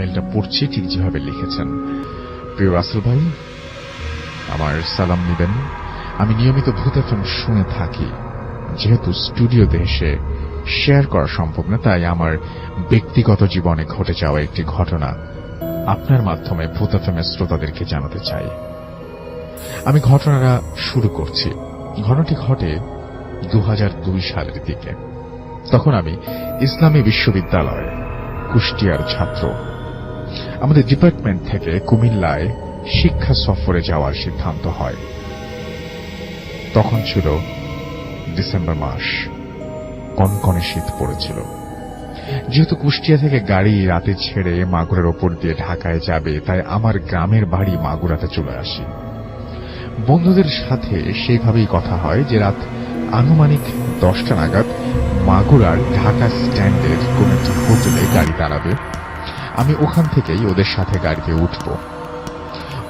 মেলটা পড়ছি, ঠিক যেভাবে লিখেছেন। প্রিয় রাসেল ভাই, আমার সালাম নিবেন। আমি নিয়মিত ভূত এফএম শুনে থাকি। যেহেতু স্টুডিওতে এসে শেয়ার করা সম্ভব না, তাই আমার ব্যক্তিগত জীবনে ঘটে যাওয়া একটি ঘটনা আপনার মাধ্যমে ভূত এফএমের শ্রোতাদেরকে জানাতে চাই। আমি ঘটনাটা শুরু করছি। ঘটনাটি ঘটে দু হাজার দুই সালের দিকে। তখন আমি ইসলামী বিশ্ববিদ্যালয়ে কুষ্টিয়ার ছাত্র আমাদের ডিপার্টমেন্ট থেকে কুমিল্লায় শিক্ষা সফরে যাওয়ার সিদ্ধান্ত হয়। তখন ছিল ডিসেম্বর মাস। কনকনে শীত পড়েছিল। যেহেতু কুষ্টিয়া থেকে গাড়ি রাতে ছেড়ে মাগুরার ওপর দিয়ে ঢাকায় যাবে, তাই আমার গ্রামের বাড়ি মাগুরাতে চলে আসি। বন্ধুদের সাথে সেইভাবেই কথা হয় যে রাত আনুমানিক দশটা নাগাদ মাগুরার ঢাকা স্ট্যান্ডের কোন একটি হোটেলে গাড়ি দাঁড়াবে। আমি ওখান থেকেই ওদের সাথে গাড়িতে উঠব।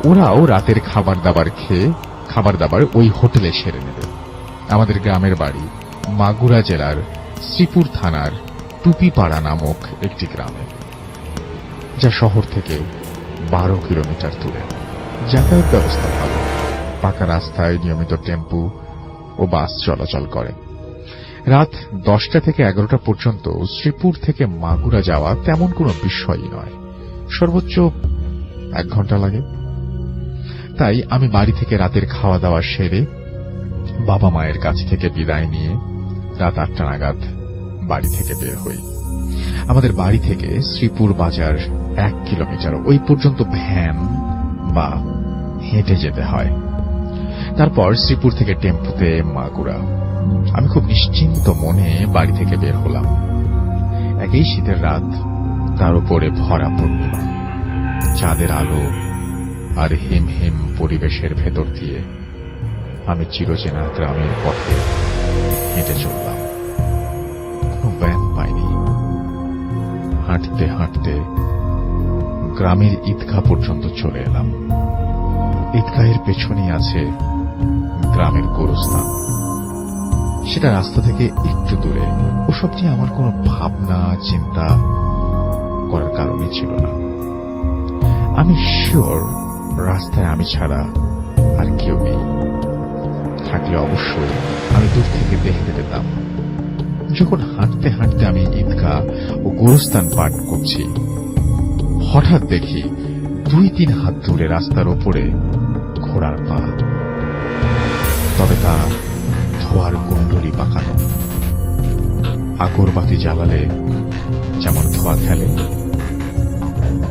ওরাও রাতের খাবার দাবার খেয়ে, খাবার দাবার ওই হোটেলে সেরে নেবে। আমাদের গ্রামের বাড়ি, মাগুরা জেলার শ্রীপুর থানার টুপিপাড়া নামক একটি গ্রামে, যা শহর থেকে বারো কিলোমিটার দূরে। যাতায়াত ব্যবস্থা ভালো। পাকা রাস্তায় নিয়মিত টেম্পু ও বাস চলাচল করে। রাত দশটা থেকে এগারোটা পর্যন্ত শ্রীপুর থেকে মাগুরা যাওয়া তেমন কোনো বিষয়ই নয়। সর্বোচ্চ এক ঘণ্টা লাগে। তাই আমি বাড়ি থেকে রাতের খাওয়া দাওয়া সেরে বাবা মায়ের কাছ থেকে বিদায় নিয়ে রাত আটটা নাগাদ বাড়ি থেকে বের হই। আমাদের বাড়ি থেকে শ্রীপুর বাজার এক কিলোমিটার ওই পর্যন্ত ভ্যান বা হেঁটে যেতে হয়। তারপর শ্রীপুর থেকে টেম্পুতে মাগুরা। আমি খুব নিশ্চিন্ত মনে বাড়ি থেকে বের হলাম। একই শীতের রাত, তার উপরে ভরা পূর্ণিমা। চাঁদের আলো আর হিম হিম পরিবেশের ভেতর দিয়ে আমি চিরচেনা গ্রামের পথে হেঁটে চললাম। কোনো ব্যায়াম পাইনি। হাঁটতে হাঁটতে গ্রামের ঈদগাহ পর্যন্ত চলে এলাম। ঈদগাহের পেছনেই আছে গ্রামের গোরস্থান। সেটা রাস্তা থেকে একটু দূরে। ওসব নিয়ে আমার কোনো ভাবনা, চিন্তা করার কারণই ছিল না। আমি শিওর রাস্তায় আমি ছাড়া আর কেউ নেই। থাকলে অবশ্যই আমি দূর থেকে দেখতে পেতাম। যখন হাঁটতে হাঁটতে আমি ঈদগাহ ও গোরস্থান পাঠ করছি, হঠাৎ দেখি দুই তিন হাত দূরে রাস্তার ওপরে ঘোড়ার পা। তবে তা ধোয়ার কুণ্ডলি পাকানো। আগরবাতি জ্বালালে যেমন ধোয়া খেলে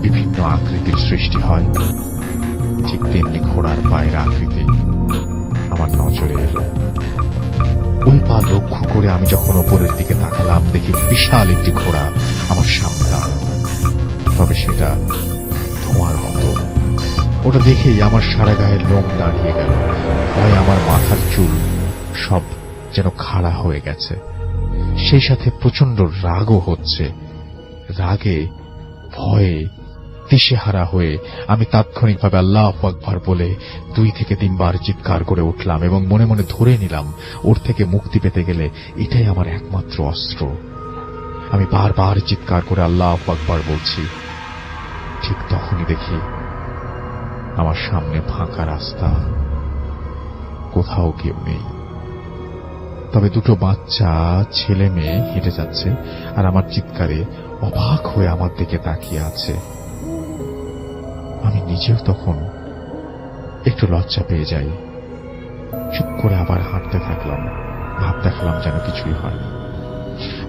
বিভিন্ন আকৃতির সৃষ্টি হয়। ঠিক তেমনি ঘোড়ার পায়ের আকৃতি আমার নজরে এলো। ওই পা লক্ষ্য করে আমি যখন ওপরের দিকে তাকালাম, দেখি বিশাল একটি ঘোড়া আমার সামনে তবে সেটা ধোঁয়ার মতো। ওটা দেখেই আমার সারা গায়ের লোম দাঁড়িয়ে গেল। ভয় আমার মাথার চুল সব যেন খাড়া হয়ে গেছে। সেই সাথে প্রচণ্ড রাগও হচ্ছে। রাগে, ভয়ে, দিশেহারা হয়ে আমি তাৎক্ষণিকভাবে আল্লাহ আকবর বলে দুই থেকে তিনবার চিৎকার করে উঠলাম এবং মনে মনে ধরে নিলাম, ওর থেকে মুক্তি পেতে গেলে এটাই আমার একমাত্র অস্ত্র। আমি বারবার চিৎকার করে আল্লাহ আকবর বলছি, ঠিক তখনই দেখি আমার সামনে ফাঁকা রাস্তা। কোথাও কেউ নেই। তবে দুটো বাচ্চা, ছেলে মেয়ে হেঁটে যাচ্ছে আর আমার চিৎকারে অবাক হয়ে আমার দিকে তাকিয়ে আছে। আমি নিজেও তখন একটু লজ্জা পেয়ে যাই। চুপ করে আবার হাঁটতে থাকলাম, ভাব দেখালাম যেন কিছুই হয়নি।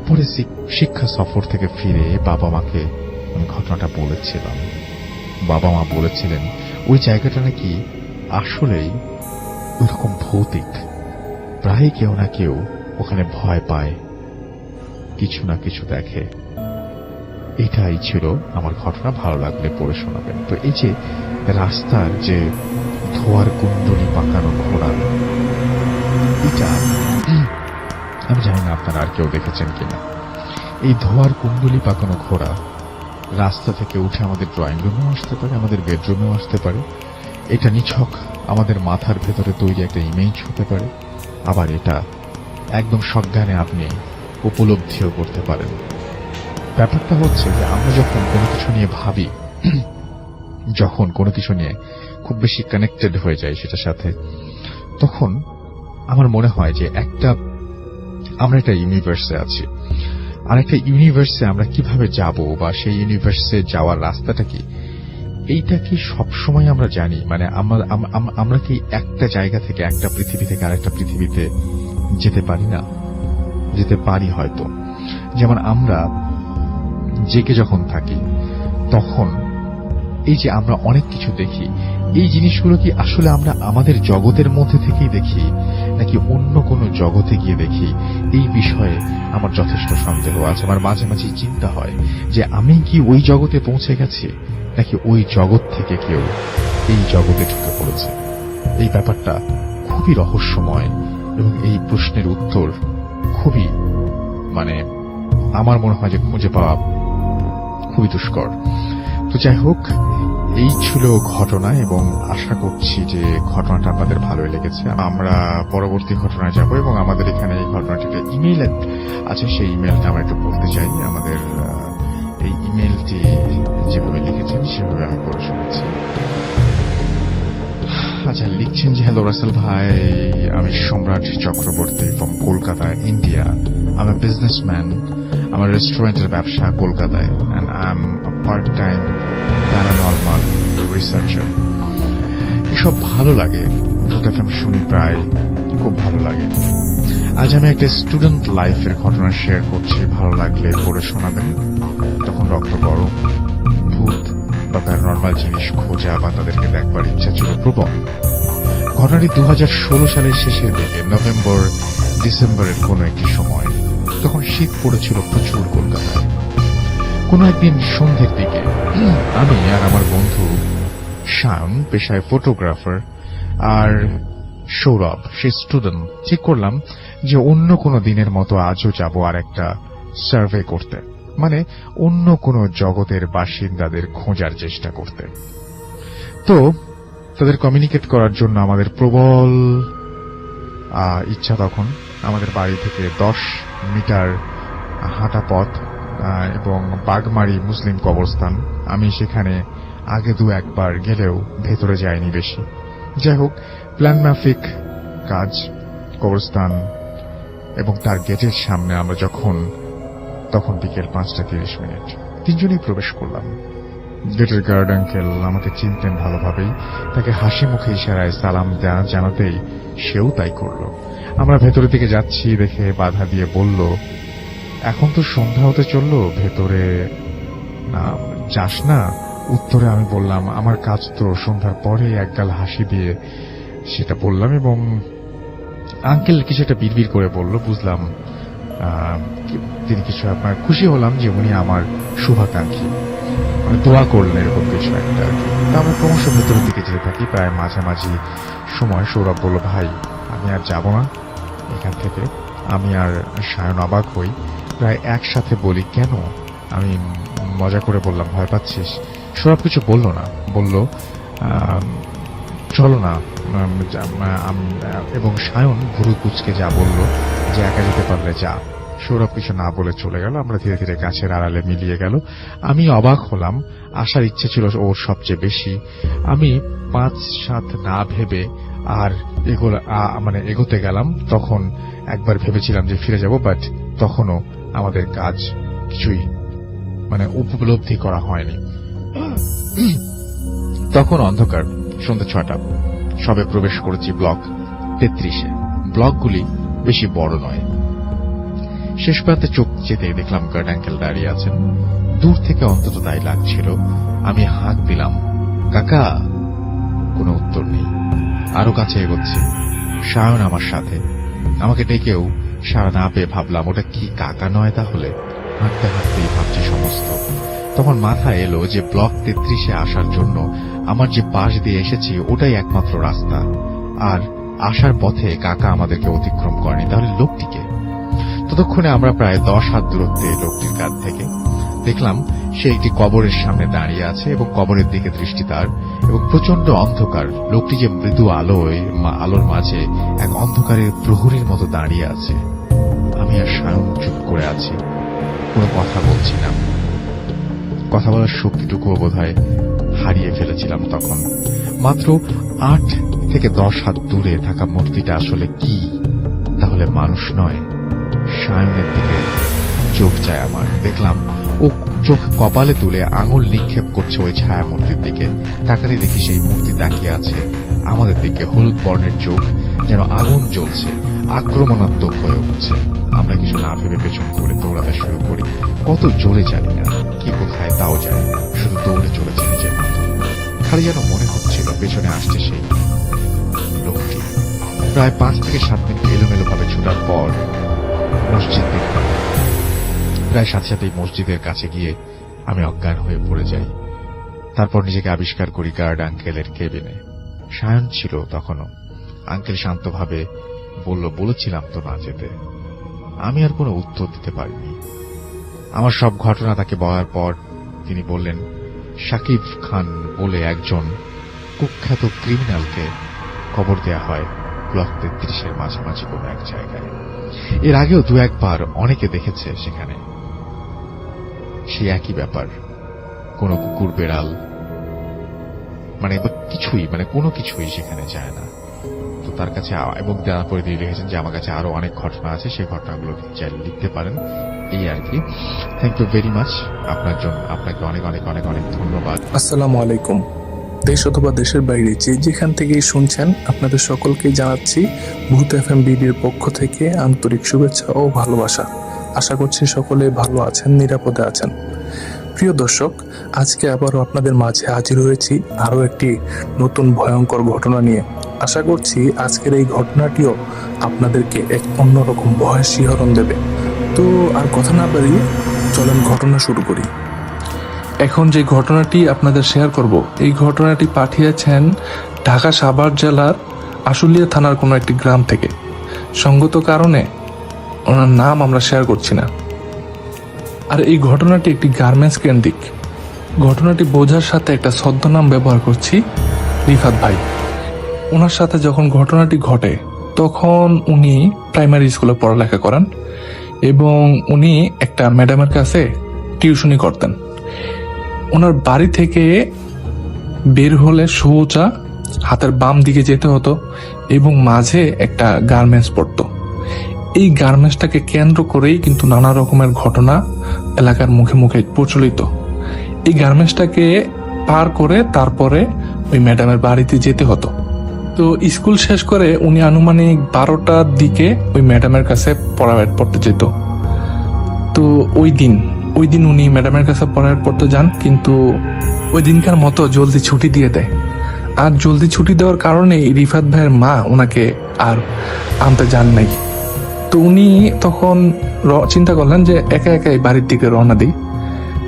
পরে শিক্ষা সফর থেকে ফিরে বাবা মাকে আমি ঘটনাটা বলেছিলাম। বাবা মা বলেছিলেন, ওই জায়গাটা নাকি আসলেই ওইরকম ভৌতিক। প্রায় কেউ না কেউ ওখানে ভয় পায়, কিছু না কিছু দেখে। এটাই ছিল আমার ঘটনা, ভালো লাগলে পড়ে শোনাবেন। তো এই যে রাস্তার যে ধোয়ার কুণ্ডলি পাকানো ঘোড়া, এটা আমি জানি না আপনারা আর কেউ দেখেছেন কিনা। এই ধোয়ার কুণ্ডলি পাকানো ঘোড়া রাস্তা থেকে উঠে আমাদের ড্রয়িং রুমেও আসতে পারে, আমাদের বেডরুমেও আসতে পারে। এটা নিছক আমাদের মাথার ভেতরে তৈরি একটা ইমেজ হতে পারে। আবার এটা একদম সজ্ঞানে আপনি উপলব্ধিও করতে পারেন। ব্যাপারটা হচ্ছে যে আমরা যখন কোনো কিছু নিয়ে ভাবি, যখন কোনো কিছু নিয়ে খুব বেশি কানেক্টেড হয়ে যায় সেটার সাথে, তখন আমার মনে হয় যে একটা, আমরা একটা ইউনিভার্সে আছি। আর একটা ইউনিভার্সে আমরা কীভাবে যাব বা সেই ইউনিভার্সে যাওয়ার রাস্তাটা কি? এইটা কি সবসময় আমরা জানি? মানে আমরা আম- আম- আমরা কি একটা জায়গা থেকে একটা পৃথিবী থেকে আরেকটা পৃথিবীতে যেতে পারি না? যেতে পারি হয়তো। যেমন আমরা জেগে যখন থাকি, তখন এই যে আমরা অনেক কিছু দেখি, এই জিনিসগুলো কি আসলে আমরা আমাদের জগতের মধ্যে থেকেই দেখি, নাকি অন্য কোনো জগতে গিয়ে দেখি? এই বিষয়ে আমার যথেষ্ট সন্দেহ আছে। আমার মাঝে মাঝে চিন্তা হয় যে আমি কি ওই জগতে পৌঁছে গেছি? নাকি ওই জগৎ থেকে কেউ এই জগতে ঢুকে পড়েছে? এই ব্যাপারটা খুবই রহস্যময় এবং এই প্রশ্নের উত্তর খুবই মানে আমার মনে হয় যে খুঁজে পাওয়া খুবই দুষ্কর। তো যাই হোক, এই ছিল ঘটনা এবং আশা করছি যে ঘটনাটা আপনাদের ভালোই লেগেছে। আমরা পরবর্তী ঘটনায় যাব এবং আমাদের এখানে এই ঘটনাটিতে ইমেল আছে, সেই ইমেলটা আমরা একটু বলতে চাই। আমাদের ইমেলটি যেভাবে লিখেছেন, সেভাবে আমি পড়ে শুনেছি। আচ্ছা লিখছেন যে, হ্যালো রাসেল ভাই, আমি সম্রাট চক্রবর্তী ফ্রম কলকাতা ইন্ডিয়া আমি বিজনেসম্যান আমার রেস্টুরেন্টের ব্যবসা, কলকাতায় and I am part time paranormal researcher এসব ভালো লাগে। ভূত আমি শুনি প্রায়, খুব ভালো লাগে। আজ আমি একটা স্টুডেন্ট লাইফের ঘটনা শেয়ার করছি। ভালো লাগলে পড়ে শোনাবেন। তখন রক্ত গরম, ভূত বা প্যারানর্মাল জিনিস খোঁজা বা তাদেরকে দেখবার ইচ্ছা ছিল প্রবল। ঘটনাটি দু হাজার ষোলো সালের শেষের দিকে, নভেম্বর, ডিসেম্বরের কোনো একটি সময়, তখন শীত পড়েছিল প্রচুর কলকাতায়। কোনো একদিন সন্ধ্যের দিকে, আমি আর আমার বন্ধু শায়ন পেশায় ফটোগ্রাফার আর সৌরভ, সে স্টুডেন্ট ঠিক করলাম যে অন্য কোনো দিনের মতো আজও যাব আর একটা সার্ভে করতে। মানে অন্য কোনো জগতের বাসিন্দাদের খোঁজার চেষ্টা করতে। তো, তাদের কমিউনিকেট করার জন্য আমাদের প্রবল ইচ্ছা তখন আমাদের বাড়ি থেকে দশ মিটার হাঁটা পথ এবং বাগমারি মুসলিম কবরস্থান। আমি সেখানে আগে দু একবার গেলেও ভেতরে যাইনি বেশি। যাই হোক প্ল্যান মাফিক কাজ, কবরস্থান এবং তার গেটের সামনে আমরা যখন তখন বিকেল পাঁচটা তিরিশ মিনিট। তিনজনেই প্রবেশ করলাম। গেটের গার্ড আঙ্কেল আমাকে চিনতেন ভালোভাবেই। তাকে হাসি মুখে ইশারায় সালাম জানাতেই সেও তাই করল। আমরা ভেতরের দিকে যাচ্ছি দেখে বাধা দিয়ে বলল, এখন তো সন্ধ্যা হতে চলল, ভেতরে না, যাস না। উত্তরে আমি বললাম, আমার কাজ তো সন্ধ্যার পরে একগাল হাসি দিয়ে সেটা বললাম এবং আঙ্কেল কিছু একটা বিড়বিড় করে বলল, বুঝলাম। তিনি কিছু আপনার খুশি হলাম যে উনি আমার শুভাকাঙ্ক্ষী। মানে দোয়া করলেন এরকম কিছু একটা আর কি। তা আমরা ক্রমশ ভেতরের দিকে যেতে থাকি, প্রায় মাঝামাঝি সময়। সৌরভ বলল, ভাই, আমি আর যাব না। এখান থেকে আমি আর সায়ন অবাক হই। প্রায় একসাথে বলি, কেন? আমি মজা করে বললাম, ভয় পাচ্ছিস? সৌরভ কিছু বলল না। বলল চলো না। এবং সায়ন ভুরু কুচকে যা বলল, যে একা যেতে পারলে যা। সৌরভ কিছু না বলে চলে গেল, আমরা ধীরে ধীরে গাছের আড়ালে মিলিয়ে গেল। আমি অবাক হলাম, আসার ইচ্ছে ছিল ওর সবচেয়ে বেশি। আমি পাঁচ সাত না ভেবে আর এগোলা মানে এগোতে গেলাম, তখন একবার ভেবেছিলাম যে ফিরে যাব বাট তখনও আমাদের কাজ কিছুই মানে উপলব্ধি করা হয়নি। তখন অন্ধকার, সন্ধ্যা ছটা সবে প্রবেশ করেছি ব্লক তেত্রিশে। ব্লকগুলি বেশি বড় নয়। শেষ প্রান্তে চোখ যেতে দেখলাম গার্ড দাঁড়িয়ে আছেন। দূর থেকে অন্তত তাই লাগছিল। আমি হাঁক দিলাম, কাকা, কোনো উত্তর নেই। আরও কাছে এগোচ্ছি। সায়ন আমার সাথে। আমাকে ডেকেও সারা না পেয়ে ভাবলাম, ওটা কি কাকা নয় তাহলে? হাঁটতে হাঁটতেই ভাবছি সমস্ত। তখন মাথা এলো যে ব্লক তেত্রিশে আসার জন্য আমার যে পাশ দিয়ে এসেছি, ওটাই একমাত্র রাস্তা। আর আসার পথে কাকা আমাদেরকে অতিক্রম করেনি। তাহলে লোকটিকে ততক্ষণে আমরা প্রায় দশ হাত দূরত্বে লোকটির কাছ থেকে দেখলাম সে একটি কবরের সামনে দাঁড়িয়ে আছে এবং কবরের দিকে দৃষ্টি তার এবং প্রচণ্ড অন্ধকার। লোকটি যে মৃদু আলোয় আলোর মাঝে এক অন্ধকারের প্রহরীর মতো দাঁড়িয়ে আছে। আমি আর সায়ন চুপ করে আছি। কোনো কথা বলছিলাম কথা বলার শক্তিটুকুও বোধ হারিয়ে ফেলেছিলাম তখন। মাত্র আট থেকে দশ হাত দূরে থাকা মূর্তিটা আসলে কি? তাহলে মানুষ নয়, সায়নের দিকে চোখ যায় আমার। দেখলাম ও চোখ কপালে তুলে আঙুল নিক্ষেপ করছে ওই ছায়া মূর্তির দিকে। তাকাতে দেখি সেই মূর্তি তাকিয়ে আছে। আমাদের দিকে হলুদ বর্ণের চোখ যেন আগুন জ্বলছে। আক্রমণাত্মক হয়ে উঠছে। আমরা কিছু না ভেবে পেছন করে দৌড়াতে শুরু করি। কত জোরে জানি না, কি কোথায় তাও জানি শুধু দৌড়ে চলেছে নিজের মতো। খালি যেন মনে হচ্ছিল পেছনে আসছে সেই লোকটি প্রায় পাঁচ থেকে সাত মিনিট এলোমেলো ভাবে ছোটার পর মসজিদ দেখলাম প্রায় সাথে সাথেই মসজিদের কাছে গিয়ে আমি অজ্ঞান হয়ে পড়ে যাই। তারপর নিজেকে আবিষ্কার করি গার্ড আঙ্কেলের কেবিনে সায়ন ছিল তখনও। আঙ্কেল শান্তভাবে বলল, বলেছিলাম তো না যেতে। আমি আর কোনো উত্তর দিতে পারিনি। আমার সব ঘটনা তাকে বলার পর তিনি বললেন শাকিব খান বলে একজন কুখ্যাত ক্রিমিনালকে খবর দেয়া হয় ব্লক তেত্রিশের মাঝামাঝি কোনো এক জায়গায়। এর আগেও দু একবার অনেকে দেখেছে সেখানে। সেই একই ব্যাপার, কোনো কুকুর বেড়াল মানে কিছুই মানে কোনো কিছুই সেখানে যায় না। তো তার কাছে এবং তারপরে তিনি লিখেছেন যে আমার কাছে আরও অনেক ঘটনা আছে, সেই ঘটনাগুলো চাইলে লিখতে পারেন। এই আর কি। থ্যাংক ইউ ভেরি মাচ আপনার জন্য। আপনাকে অনেক অনেক অনেক অনেক ধন্যবাদ। আসসালামু আলাইকুম। দেশ অথবা দেশের বাইরে যে যেখান থেকেই শুনছেন, আপনাদের সকলকেই জানাচ্ছি ভূত এফ এম বিডির পক্ষ থেকে আন্তরিক শুভেচ্ছা ও ভালোবাসা। আশা করছি সকলে ভালো আছেন, নিরাপদে আছেন। প্রিয় দর্শক, আজকে আবারও আপনাদের মাঝে হাজির হয়েছি আরও একটি নতুন ভয়ঙ্কর ঘটনা নিয়ে। আশা করছি আজকের এই ঘটনাটিও আপনাদেরকে এক অন্যরকম ভয়ের শিহরণ দেবে। তো আর কথা না বাড়িয়ে চলেন ঘটনা শুরু করি। এখন যে ঘটনাটি আপনাদের শেয়ার করব, এই ঘটনাটি পাঠিয়েছেন ঢাকা সাভার জেলার আশুলিয়া থানার কোনো একটি গ্রাম থেকে। সঙ্গত কারণে ওনার নাম আমরা শেয়ার করছি না। আর এই ঘটনাটি একটি গার্মেন্টস কেন্দ্রিক। ঘটনাটি বোঝার সাথে একটা ছদ্মনাম ব্যবহার করছি রিফাত ভাই। ওনার সাথে যখন ঘটনাটি ঘটে, তখন উনি প্রাইমারি স্কুলে পড়ালেখা করেন এবং উনি একটা ম্যাডামের কাছে টিউশনি করতেন। ওনার বাড়ি থেকে বের হলে সোজা হাতের বাম দিকে যেতে হতো এবং মাঝে একটা গার্মেন্টস পড়তো। এই গার্মেন্টসটাকে কেন্দ্র করেই কিন্তু নানা রকমের ঘটনা এলাকার মুখে মুখে প্রচলিত। এই গার্মেন্টসটাকে পার করে তারপরে ওই ম্যাডামের বাড়িতে যেতে হতো। তো স্কুল শেষ করে উনি আনুমানিক বারোটার দিকে ওই ম্যাডামের কাছে পড়া পড়তে যেত। তো ওই দিন ওই দিন উনি ম্যাডামের কাছে পড়ার পড়তে যান, কিন্তু ওই দিনকার মতো জলদি ছুটি দিয়ে দেয়। আর জলদি ছুটি দেওয়ার কারণে রিফাত ভাইয়ের মা ওনাকে আর আনতে যান নাই। তো উনি তখন চিন্তা করলেন যে একা একাই বাড়ির দিকে রওনা দিই।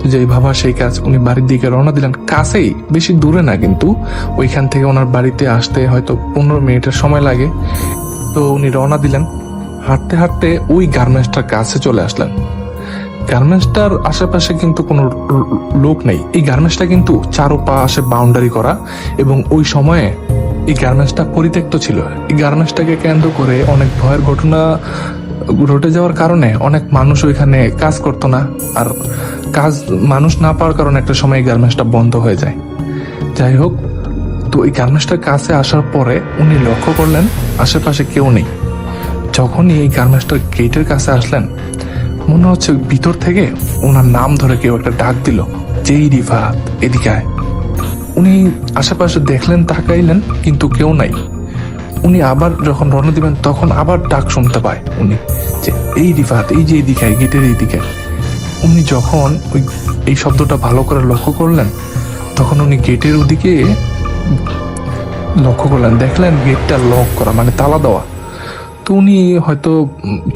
যেই ভাবা সেই কাজ উনি বাড়ির দিকে রওনা দিলেন কাছেই, বেশি দূরে না কিন্তু। ওইখান থেকে ওনার বাড়িতে আসতে হয়তো পনেরো মিনিটের সময় লাগে। তো উনি রওনা দিলেন। হাঁটতে হাঁটতে ওই গার্মেন্টসটার কাছে চলে আসলেন। গার্মেন্টসটার আশেপাশে কিন্তু কোনো লোক নেই। এই গার্মেন্টসটা কিন্তু চারোপাশে বাউন্ডারি করা এবং ওই সময়ে এই গার্মেন্টসটা পরিত্যক্ত ছিল। এই গার্মেন্টসটাকে কেন্দ্র করে অনেক ভয়ের ঘটনা ঘটে যাওয়ার কারণে অনেক মানুষ ওইখানে কাজ করতো না। আর কাজ মানুষ না পাওয়ার কারণে একটা সময় এই গার্মেন্টসটা বন্ধ হয়ে যায়। যাই হোক, তো এই গার্মেন্টসটার কাছে আসার পরে উনি লক্ষ্য করলেন, আশেপাশে কেউ নেই। যখনই এই গার্মেন্টসটার গেটের কাছে আসলেন, মনে হচ্ছে ভিতর থেকে ওনার নাম ধরে কেউ একটা ডাক দিল, যেই রিফাত, এদিকে উনি আশেপাশে দেখলেন, তাকাইলেন, কিন্তু কেউ নাই। উনি আবার যখন রওনা দিবেন, তখন আবার ডাক শুনতে পায় উনি যে, এই রিফাত, এই যে এদিকে গেটের এইদিকে। উনি যখন ওই এই শব্দটা ভালো করে লক্ষ্য করলেন, তখন উনি গেটের ওদিকে লক্ষ্য করলেন, দেখলেন গেটটা লক করা মানে তালা দেওয়া। তো উনি হয়তো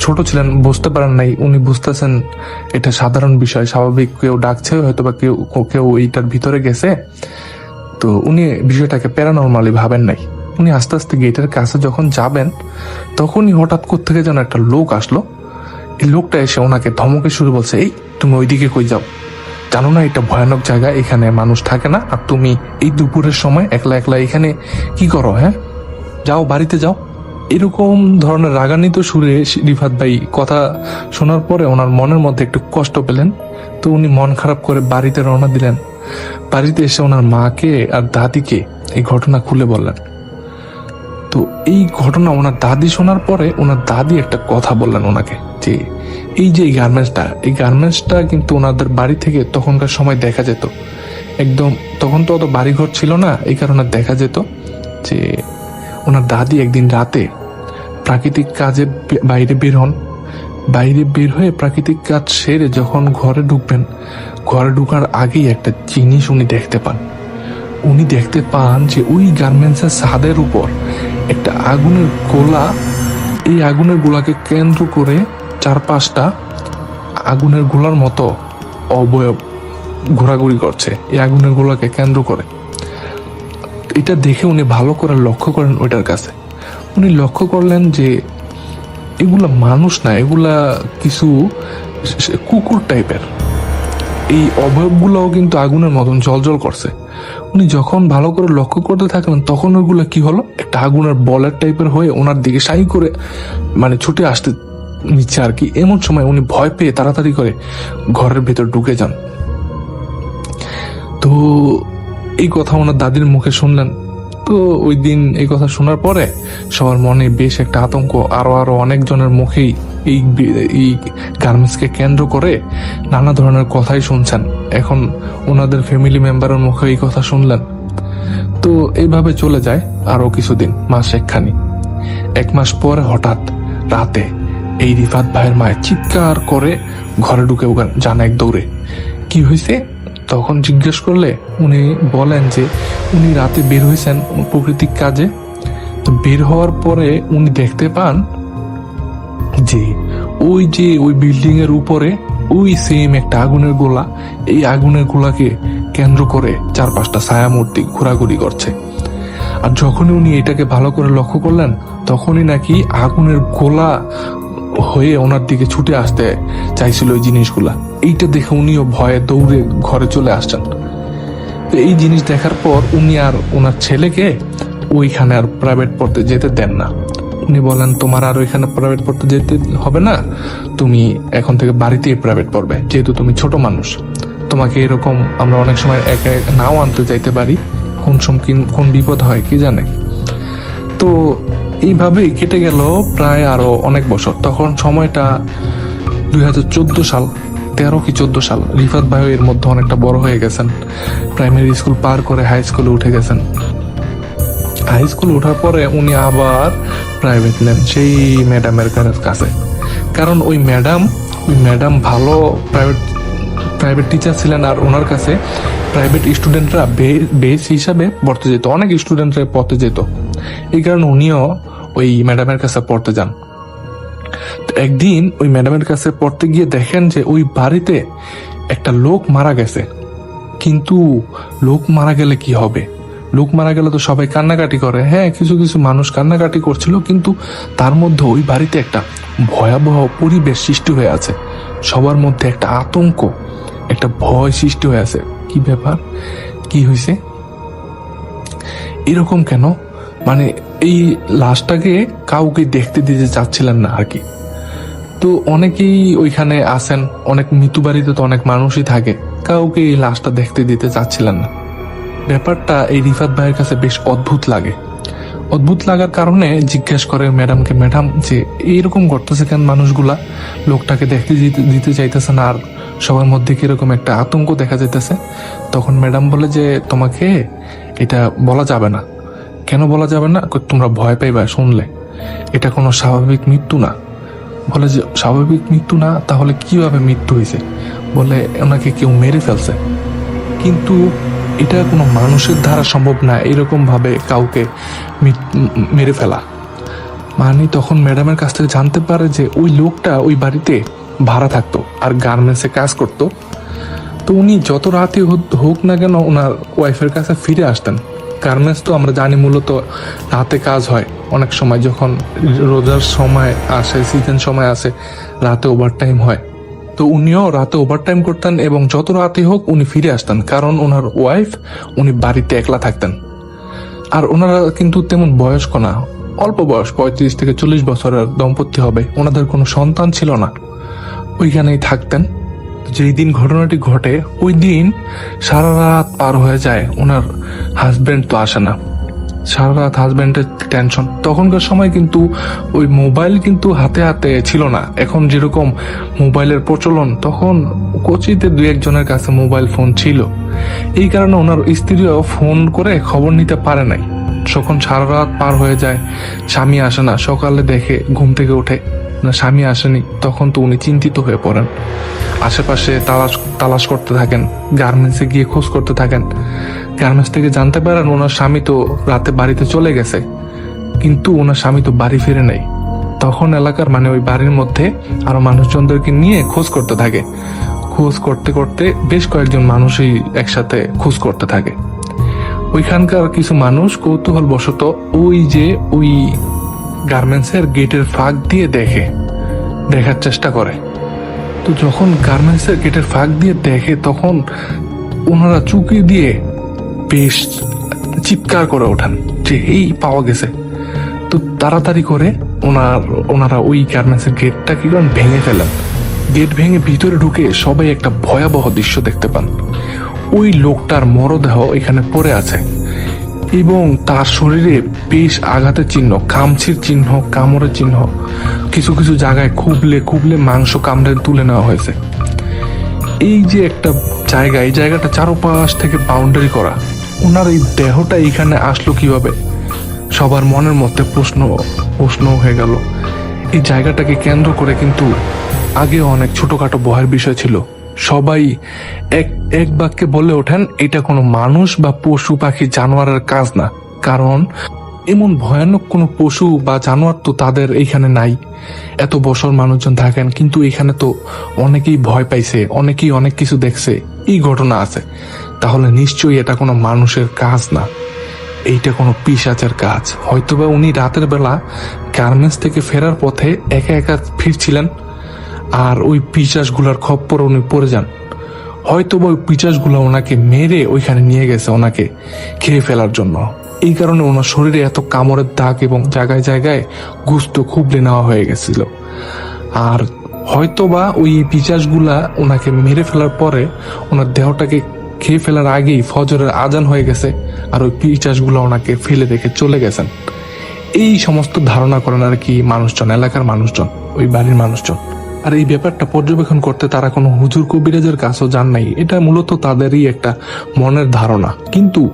ছোট ছিলেন, বুঝতে পারেন নাই, উনি বুঝতেছেন এটা সাধারণ বিষয়, স্বাভাবিক কেউ ডাকছে হয়তো বা কেউ কেউ এইটার ভিতরে গেছে। তো উনি বিষয়টাকে প্যারানর্মালি ভাবেন নাই। উনি আস্তে আস্তে গেটের কাছে যখন যাবেন, তখনই হঠাৎ থেকে যেন একটা লোক আসলো। এই লোকটা এসে ওনাকে ধমকে শুরু বলছে, এই, তুমি ওইদিকে কই যাও? জানো না, এটা ভয়ানক জায়গা, এখানে মানুষ থাকে না। আর তুমি এই দুপুরের সময় একলা একলা এখানে কি করো হ্যাঁ? যাও, বাড়িতে যাও। এরকম ধরনের রাগান্বিত সুরে রিফাত ভাই কথা শোনার পরে ওনার মনের মধ্যে একটু কষ্ট পেলেন। তো উনি মন খারাপ করে বাড়িতে রওনা দিলেন। বাড়িতে এসে ওনার মাকে আর দাদিকে এই ঘটনা খুলে বললেন। তো এই ঘটনা ওনার দাদি শোনার পরে ওনার দাদি একটা কথা বললেন ওনাকে যে, এই যে এই গার্মেন্টসটা এই গার্মেন্টসটা কিন্তু ওনাদের বাড়ি থেকে তখনকার সময় দেখা যেত। একদম তখন তো অত বাড়িঘর ছিল না, এই কারণে দেখা যেত যে, ওনার দাদি একদিন রাতে প্রাকৃতিক কাজে বাইরে বের হন। বাইরে বের হয়ে প্রাকৃতিক কাজ সেরে যখন ঘরে ঢুকবেন, ঘরে ঢুকার আগেই একটা জিনিস উনি দেখতে পান। উনি দেখতে পান যে ওই গার্মেন্টসের ছাদের উপর একটা আগুনের গোলা, এই আগুনের গোলাকে কেন্দ্র করে চার পাঁচটা আগুনের গোলার মতো অবয়ব ঘোরাঘুরি করছে, এই আগুনের গোলাকে কেন্দ্র করে। এটা দেখে উনি ভালো করে লক্ষ্য করেন ওইটার কাছে। উনি লক্ষ্য করলেন যে এগুলা মানুষ না, এগুলা কিছু কুকুর টাইপের এই অবয়বগুলোও কিন্তু আগুনের মতন জলজল করছে। উনি যখন ভালো করে লক্ষ্য করতে থাকলেন তখন ওইগুলো কি হলো? একটা আগুনের বলের টাইপের হয়ে ওনার দিকে সাই করে মানে ছুটে আসতে নিচ্ছে আর কি। এমন সময় উনি ভয় পেয়ে তাড়াতাড়ি করে ঘরের ভেতর ঢুকে যান। তো এই কথা ওনার দাদির মুখে শুনলেন। তো ওই দিন এই কথা শোনার পরে সবার মনে বেশ একটা আতঙ্ক। আরও আরও অনেকজনের মুখেই এই এই গার্মেন্টসকে কেন্দ্র করে নানা ধরনের কথাই শুনছেন। এখন ওনাদের ফ্যামিলি মেম্বারের মুখে এই কথা শুনলেন। তো এইভাবে চলে যায় আরও কিছুদিন, মাস একখানি। এক মাস পরে হঠাৎ রাতে এই রিফাত ভাইয়ের মায়ের চিৎকার করে ঘরে ঢুকে যান এক দৌড়ে। কি হয়েছে তখন জিজ্ঞেস করলে উনি বলেন যে উনি রাতে বের হয়েছেন প্রকৃতিক কাজে। তো বের হওয়ার পরে উনি দেখতে পান যে ওই যে ওই বিল্ডিং এর উপরে ওই সেম একটা আগুনের গোলা, এই আগুনের গোলাকে কেন্দ্র করে চার পাঁচটা ছায়ামূর্তি ঘোরাঘুরি করছে। আর যখনই উনি এটাকে ভালো করে লক্ষ্য করলেন, তখনই নাকি আগুনের গোলা হয়ে ওনার দিকে ছুটে আসতে চাইছিল ওই জিনিসগুলা। এইটা দেখে উনিও ভয়ে দৌড়ে ঘরে চলে আসছেন। তো এই জিনিস দেখার পর উনি আর ওনার ছেলেকে ওইখানে আর প্রাইভেট পড়তে যেতে দেন না। উনি বলেন, তোমার আর ওইখানে প্রাইভেট পড়তে যেতে হবে না? তুমি এখন থেকে বাড়িতেই প্রাইভেট পড়বে, যেহেতু তুমি ছোট মানুষ। তোমাকে এরকম আমরা অনেক সময় একা একা নাও আনতে যাইতে পারি। কোন সম কিন- বিপদ হয় কি জানে? তো এইভাবেই কেটে গেল প্রায় আরও অনেক বছর। তখন সময়টা দুই হাজার চোদ্দ সাল, তেরো কি চোদ্দ সাল, রিফাত ভাই এর মধ্যে অনেকটা বড় হয়ে গেছেন। প্রাইমারি স্কুল পার করে হাই স্কুলে উঠে গেছেন। হাই স্কুল ওঠার পরে উনি আবার প্রাইভেট নেন, সেই ম্যাডামের কাছে কারণ ওই ম্যাডাম ওই ম্যাডাম ভালো প্রাইভেট প্রাইভেট টিচার ছিলেন আর ওনার কাছে প্রাইভেট স্টুডেন্টরা বেস হিসাবে পড়তে যেত, অনেক স্টুডেন্টরা পড়তে যেত। এই কারণে উনিও ওই ম্যাডামের কাছে পড়তে যান। একদিন ওই ম্যাডামের কাছে পড়তে গিয়ে দেখেন যে ওই বাড়িতে একটা লোক মারা গেছে। কিন্তু লোক মারা গেলে কি হবে? লোক মারা গেলে তো সবাই কান্নাকাটি করে। হ্যাঁ কিছু কিছু মানুষ কান্নাকাটি করছিল, কিন্তু তার মধ্যে ওই বাড়িতে একটা ভয়াবহ পরিবেশ সৃষ্টি হয়ে আছে। সবার মধ্যে একটা আতঙ্ক, একটা ভয় সৃষ্টি হয়ে আছে। কি ব্যাপার? কি হয়েছে? এরকম কেন? মানে এই লাশটাকে কাউকে দেখতে দিতে চাচ্ছিলেন না আর কি। তো অনেকেই ওইখানে আসেন, অনেক মৃত্যু বাড়িতে তো অনেক মানুষই থাকে, কাউকে এই লাশটা দেখতে দিতে চাচ্ছিলেন না। ব্যাপারটা এই রিফাত ভাইয়ের কাছে বেশ অদ্ভুত লাগে। অদ্ভুত লাগার কারণে জিজ্ঞেস করে ম্যাডামকে, ম্যাডাম, যে এইরকম করতেছে কেন মানুষগুলা? লোকটাকে দেখতে দিতে চাইতেছে না আর সবার মধ্যে কীরকম একটা আতঙ্ক দেখা যাইতেছে? তখন ম্যাডাম বলে যে, তোমাকে এটা বলা যাবে না। কেন বলা যাবে না? তোমরা ভয় পাইবা শুনলে। এটা কোনো স্বাভাবিক মৃত্যু না। বলে যে, স্বাভাবিক মৃত্যু না? তাহলে কীভাবে মৃত্যু হয়েছে বলে, ওনাকে কেউ মেরে ফেলছে। কিন্তু এটা কোনো মানুষের দ্বারা সম্ভব না এরকম ভাবে কাউকে মেরে ফেলা। মানে তখন ম্যাডামের কাছ থেকে জানতে পারে যে ওই লোকটা ওই বাড়িতে ভাড়া থাকতো আর গার্মেন্টসে কাজ করতো। তো উনি যত রাতে হোক না কেন ওনার ওয়াইফের কাছে ফিরে আসতেন। গার্মেন্টস তো আমরা জানি মূলত রাতে কাজ হয়। অনেক সময় যখন রোজার সময় আসে সিজন সময় আসে, রাতে ওভার টাইম হয়। তো উনিও রাতে ওভার টাইম করতেন এবং যত রাতে হোক উনি ফিরে আসতেন, কারণ ওনার ওয়াইফ উনি বাড়িতে একলা থাকতেন। আর ওনারা কিন্তু তেমন বয়স্ক না। অল্প বয়স, পঁয়ত্রিশ থেকে চল্লিশ বছরের দম্পতি হবে। ওনাদের কোনো সন্তান ছিল না। ওইখানেই থাকতেন। যেই দিন ঘটনাটি ঘটে, ওই দিন সারা রাত পার হয়ে যায়। ওনার হাজব্যান্ড তো আসে না। সারা রাত হাজব্যান্ডের টেনশন তখনকার সময় কিন্তু ওই মোবাইল কিন্তু হাতে হাতে ছিল না। এখন যেরকম মোবাইলের প্রচলন, তখন কোচিতে দু একজনের কাছে মোবাইল ফোন ছিল। এই কারণে ওনার স্ত্রীও ফোন করে খবর নিতে পারে নাই। যখন সারা রাত পার হয়ে যায়, স্বামী আসে না। সকালে দেখে ঘুম থেকে ওঠে। না স্বামী আসেনি, তখন তো উনি চিন্তিত হয়ে পড়েন। আশেপাশে তালাশ তালাশ করতে থাকেন, গার্মেন্টসে গিয়ে খোঁজ করতে থাকেন। গার্মেন্টস থেকে জানতে পারেন ওনার স্বামী তো রাতে বাড়িতে চলে গেছে, কিন্তু ওনার স্বামী তো বাড়ি ফিরে নেই। তখন এলাকার মানে ওই বাড়ির মধ্যে আরও মানুষজনদেরকে নিয়ে খোঁজ করতে থাকে। খোঁজ করতে করতে বেশ কয়েকজন মানুষই একসাথে খোঁজ করতে থাকে। ওইখানকার কিছু মানুষ কৌতূহল বশত ওই যে ওই গার্মেন্টসের গেটের ফাঁক দিয়ে দেখে, দেখার চেষ্টা করে। তো যখন গার্মেন্টসের গেটের ফাঁক দিয়ে দেখে, তখন ওনারা চুকি দিয়ে বেশ চিৎকার করে ওঠেন যে, এই, পাওয়া গেছে। তো তাড়াতাড়ি করে ওনার, ওনারা ওই গার্মেন্টসের গেটটা কি করেন ভেঙে ফেলেন। গেট ভেঙে ভিতরে ঢুকে সবাই একটা ভয়াবহ দৃশ্য দেখতে পান। ওই লোকটার মরদেহ এখানে পড়ে আছে। এবং তার শরীরে বেশ আঘাতের চিহ্ন, কামছির চিহ্ন, কামড়ের চিহ্ন, কিছু কিছু জায়গায় খুবলে খুবলে মাংস কামড়ে তুলে নেওয়া হয়েছে। এই যে একটা জায়গা, এই জায়গাটা চারোপাশ থেকে বাউন্ডারি করা ওনার এই দেহটা এখানে আসলো কীভাবে? সবার মনের মধ্যে প্রশ্ন প্রশ্ন হয়ে গেল। এই জায়গাটাকে কেন্দ্র করে কিন্তু আগে অনেক ছোটখাটো ভয়ের বিষয় ছিল। সবাই এক এক বাক্যে বলে ওঠেন, এটা কোনো মানুষ বা পশু পাখি জানোয়ারের কাজ না। কারণ এমন ভয়ানক কোনো পশু বা জানোয়ার তো তাদের এইখানে নাই। এত বছর মানুষজন থাকেন, কিন্তু এখানে তো অনেকেই ভয় পাইছে, অনেকেই অনেক কিছু দেখছে। এই ঘটনা আছে। তাহলে নিশ্চয়ই এটা কোনো মানুষের কাজ না। এইটা কোনো পিসাচের কাজ। হয়তোবা উনি রাতের বেলা গার্মেন্টস থেকে ফেরার পথে একা একা ফিরছিলেন। আর ওই পিচাসগুলার খপ্পর উনি পড়ে যান। হয়তো বা ওই পিচাসগুলো ওনাকে মেরে ওইখানে নিয়ে গেছে ওনাকে খেয়ে ফেলার জন্য। এই কারণে ওনার শরীরে এত কামড়ের দাগ এবং জায়গায় জায়গায় গুস্ত খুবলে নেওয়া হয়ে গেছিল। আর হয়তোবা ওই পিচাসগুলা ওনাকে মেরে ফেলার পরে ওনার দেহটাকে খেয়ে ফেলার আগেই ফজরের আজান হয়ে গেছে আর ওই পিচাসগুলা ওনাকে ফেলে রেখে চলে গেছেন। এই সমস্ত ধারণা করেন আর কি মানুষজন, এলাকার মানুষজন, ওই বাড়ির মানুষজন। আর এই ব্যাপারটা পর্যবেক্ষণ করতে তারা কোনো হুজুর কবিরাজের কাছেও যান নাই। এটা মূলত তাদেরই একটা মনের ধারণা। কিন্তু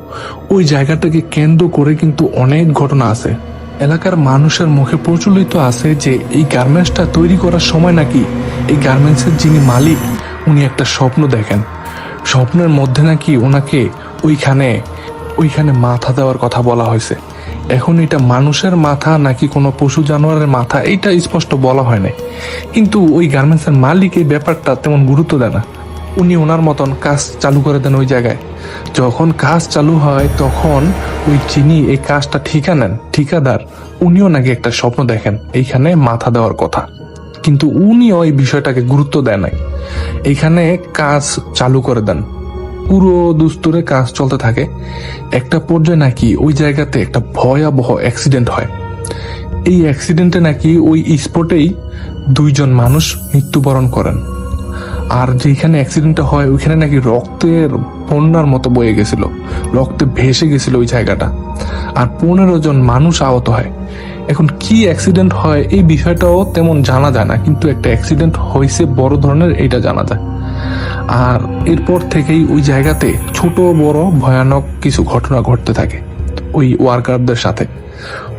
ওই জায়গাটাকে কেন্দ্র করে কিন্তু অনেক ঘটনা আছে। এলাকার মানুষের মুখে প্রচলিত আছে যে এই গার্মেন্টসটা তৈরি করার সময় নাকি এই গার্মেন্টসের যিনি মালিক, উনি একটা স্বপ্ন দেখেন। স্বপ্নের মধ্যে নাকি ওনাকে ওইখানে ওইখানে মাথা দেওয়ার কথা বলা হয়েছে। এখন এটা মানুষের মাথা নাকি কোনো পশু জানোয়ারের মাথা, এটা স্পষ্ট বলা হয় নাই। কিন্তু ওই গার্মেন্টসের মালিক এই ব্যাপারটা তেমন গুরুত্ব দেয় না। উনি ওনার মতন কাজ চালু করে দেন ওই জায়গায়। যখন কাজ চালু হয়, তখন ওই যিনি এই কাজটা ঠিকা নেন, ঠিকাদার, উনিও নাকি একটা স্বপ্ন দেখেন, এইখানে মাথা দেওয়ার কথা। কিন্তু উনিও এই বিষয়টাকে গুরুত্ব দেয় নাই। এইখানে কাজ চালু করে দেন। পুরো দুস্তরে কাজ চলতে থাকে। একটা পর্যায়ে নাকি ওই জায়গাতে একটা ভয়াবহ অ্যাক্সিডেন্ট হয়। এই অ্যাক্সিডেন্টে নাকি ওই স্পটেই দুইজন মানুষ মৃত্যুবরণ করেন। আর যেখানে অ্যাক্সিডেন্টটা হয়, ওইখানে নাকি রক্তের বন্যার মতো বয়ে গেছিল। রক্তে ভেসে গেছিল ওই জায়গাটা। আর পনেরো জন মানুষ আহত হয়। এখন কি অ্যাক্সিডেন্ট হয়, এই বিষয়টাও তেমন জানা যায় না। কিন্তু একটা অ্যাক্সিডেন্ট হয়েছে বড় ধরনের এটা জানা যায়। আর এরপর থেকেই ওই জায়গাতে ছোট বড় ভয়ানক কিছু ঘটনা ঘটতে থাকে ওই ওয়ার্কারদের সাথে।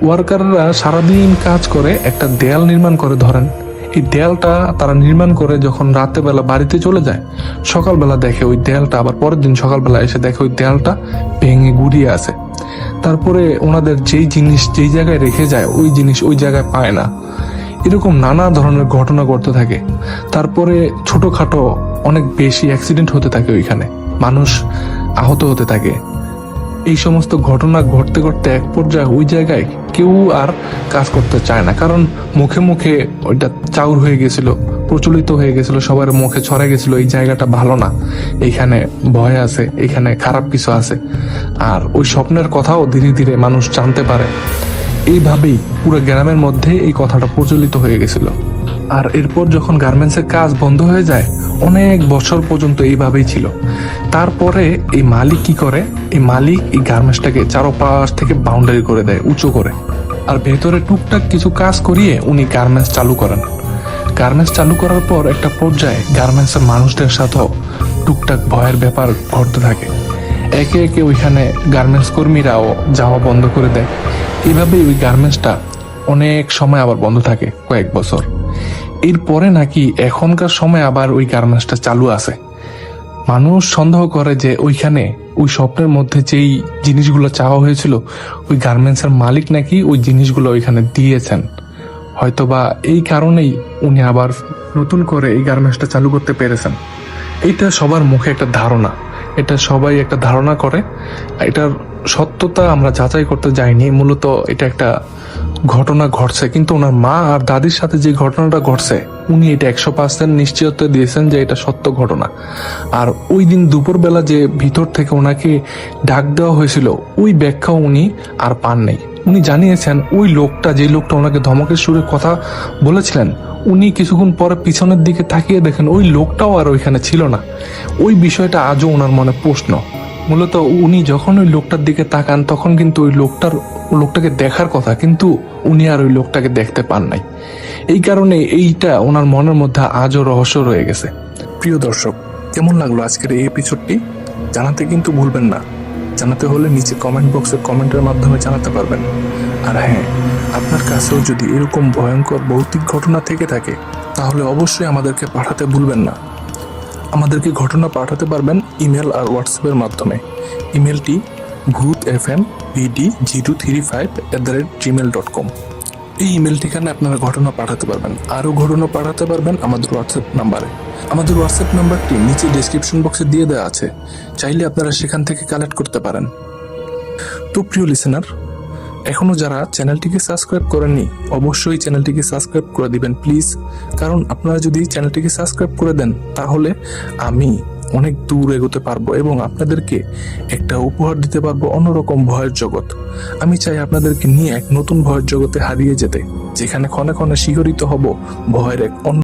ওয়ার্কাররা সারাদিন কাজ করে একটা দেয়াল নির্মাণ করে ধরেন। এই দেয়ালটা তারা নির্মাণ করে যখন রাতে বেলা বাড়িতে চলে যায়, সকালবেলা দেখে ওই দেয়ালটা, আবার পরের দিন সকালবেলা এসে দেখে ওই দেয়ালটা ভেঙে গুড়িয়ে আছে। তারপরে ওনাদের যেই জিনিস যেই জায়গায় রেখে যায়, ওই জিনিস ওই জায়গায় পায় না। এরকম নানা ধরনের ঘটনা ঘটতে থাকে। তারপরে ছোটখাটো অনেক বেশি অ্যাক্সিডেন্ট হতে থাকে ওইখানে। মানুষ আহত হতে থাকে। এই সমস্ত ঘটনা ঘটতে ঘটতে এক পর্যায়ে ওই জায়গায় কেউ আর কাজ করতে চায় না। কারণ মুখে মুখে ওইটা চাউর হয়ে গেছিল, প্রচলিত হয়ে গেছিল, সবার মুখে ছড়া গেছিল, এই জায়গাটা ভালো না। এইখানে ভয় আছে এখানে খারাপ কিছু আছে। আর ওই স্বপ্নের কথাও ধীরে ধীরে মানুষ জানতে পারে। এইভাবেই পুরো গ্রামের মধ্যে এই কথাটা প্রচলিত হয়ে গেছিল। আর এরপর যখন গার্মেন্টসের কাজ বন্ধ হয়ে যায়, অনেক বছর পর্যন্ত এইভাবেই ছিল। তারপরে এই মালিক কি করে? এই মালিক এই গার্মেন্টসটাকে চারোপাশ থেকে বাউন্ডারি করে দেয়, উঁচু করে। আর ভেতরে টুকটাক কিছু কাজ করিয়ে উনি গার্মেন্টস চালু করেন। গার্মেন্টস চালু করার পর একটা পর্যায়ে গার্মেন্টসের মানুষদের সাথেও টুকটাক ভয়ের ব্যাপার ঘটতে থাকে। একে একে ওইখানে গার্মেন্টস কর্মীরাও যাওয়া বন্ধ করে দেয়। এইভাবেই ওই গার্মেন্টসটা অনেক সময় আবার বন্ধ থাকে, কয়েক বছর। এরপরে নাকি এখনকার সময় আবার ওই গার্মেন্টসটা চালু আছে। মানুষ সন্দেহ করে যে ওইখানে ওই স্বপ্নের মধ্যে যেই জিনিসগুলো চাওয়া হয়েছিল, ওই গার্মেন্টসের মালিক নাকি ওই জিনিসগুলো ওইখানে দিয়েছেন। হয়তোবা এই কারণেই উনি আবার নতুন করে এই গার্মেন্টসটা চালু করতে পেরেছেন। এটা সবার মুখে একটা ধারণা। এটা সবাই একটা ধারণা করে। এটার সত্যতা আমরা যাচাই করতে যাইনি, মূলত এটা একটা ঘটনা ঘটছে। কিন্তু ওনার মা আর দাদির সাথে যে ঘটনাটা ঘটছে, উনি এটা একশো পার্সেন্ট নিশ্চয়তা দিয়েছেন যে এটা সত্য ঘটনা। আর ওই দিন দুপুরবেলা যে ভিতর থেকে ওনাকে ডাক দেওয়া হয়েছিল, ওই ব্যাখ্যা উনি আর পান নেই উনি জানিয়েছেন, ওই লোকটা, যে লোকটা ওনাকে ধমকের সুরে কথা বলেছিলেন, উনি কিছুক্ষণ পরে পিছনের দিকে তাকিয়ে দেখেন ওই লোকটাও আর ওইখানে ছিল না। ওই বিষয়টা আজও ওনার মনে প্রশ্ন। মূলত উনি যখন ওই লোকটার দিকে তাকান, তখন কিন্তু ওই লোকটার, লোকটাকে দেখার কথা, কিন্তু উনি আর ওই লোকটাকে দেখতে পান নাই। এই কারণে এইটা ওনার মনের মধ্যে আজও রহস্য রয়ে গেছে। প্রিয় দর্শক, কেমন লাগল আজকের এই এপিসোডটি জানাতে কিন্তু ভুলবেন না। জানাতে হলে নিচে কমেন্ট বক্সে কমেন্টের মাধ্যমে জানাতে পারবেন। আর হ্যাঁ আপনার কাছেও যদি এরকম ভয়ঙ্কর ভৌতিক ঘটনা থেকে থাকে, তাহলে অবশ্যই আমাদেরকে পাঠাতে ভুলবেন না। আমাদেরকে ঘটনা পাঠাতে পারবেন ইমেল আর হোয়াটসঅ্যাপের মাধ্যমে। ইমেলটি Bhoot F M VD zero three five at the rate Gmail dot com এই ইমেল ঠিকানে আপনারা ঘটনা পাঠাতে পারবেন। আরও ঘটনা পাঠাতে পারবেন আমাদের হোয়াটসঅ্যাপ নাম্বারে আমাদের হোয়াটসঅ্যাপ নাম্বারটি নিচে ডেসক্রিপশন বক্সে দিয়ে দেওয়া আছে। চাইলে আপনারা সেখান থেকে কালেক্ট করতে পারেন। তো প্রিয় লিসেনার এখনও যারা চ্যানেলটিকে সাবস্ক্রাইব করেননি, অবশ্যই চ্যানেলটিকে সাবস্ক্রাইব করে দিবেন প্লিজ কারণ আপনারা যদি চ্যানেলটিকে সাবস্ক্রাইব করে দেন, তাহলে আমি অনেক দূর এগোতে পারব এবং আপনাদেরকে একটা উপহার দিতে পারব অন্যরকম ভয়ের জগৎ। আমি চাই আপনাদেরকে নিয়ে এক নতুন ভয়ের জগতে হারিয়ে যেতে, যেখানে ক্ষণে ক্ষণে শিহরিত হব ভয়ের এক অন্য